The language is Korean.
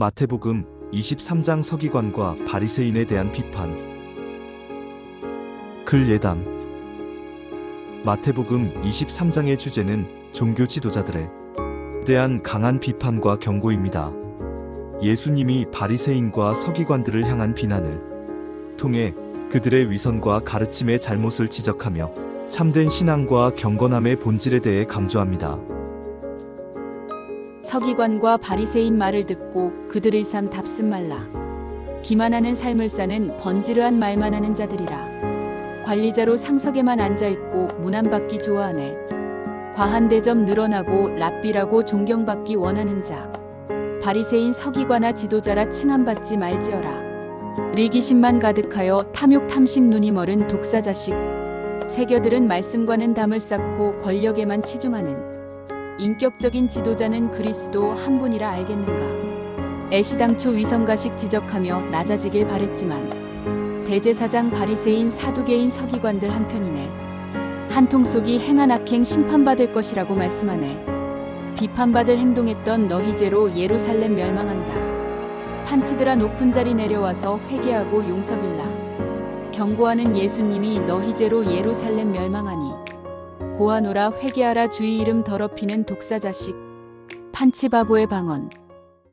마태복음 23장 서기관과 바리새인에 대한 비판 글 예담 마태복음 23장의 주제는 종교 지도자들에 대한 강한 비판과 경고입니다. 예수님이 바리새인과 서기관들을 향한 비난을 통해 그들의 위선과 가르침의 잘못을 지적하며 참된 신앙과 경건함의 본질에 대해 강조합니다. 서기관과 바리새인 말을 듣고 그들의 삶 답습 말라. 기만하는 삶을 사는 번지르한 말만 하는 자들이라. 관리자로 상석에만 앉아 있고 문안받기 좋아하네. 과한 대접 늘어나고 랍비라고 존경받기 원하는 자. 바리새인 서기관아 지도자라 칭함받지 말지어라. 리기심만 가득하여 탐욕 탐심 눈이 멀은 독사 자식. 세겨들은 말씀과는 담을 쌓고 권력에만 치중하는 인격적인 지도자는 그리스도 한 분이라 알겠는가? 애시당초 위성가식 지적하며 낮아지길 바랬지만 대제사장 바리새인 사두개인 서기관들 한편이네. 한통 속이 행한 악행 심판받을 것이라고 말씀하네. 비판받을 행동했던 너희제로 예루살렘 멸망한다. 판치드라 높은 자리 내려와서 회개하고 용서빌라. 경고하는 예수님이 너희제로 예루살렘 멸망하니 고아노라 회개하라 주의 이름 더럽히는 독사 자식. 판치바보의 방언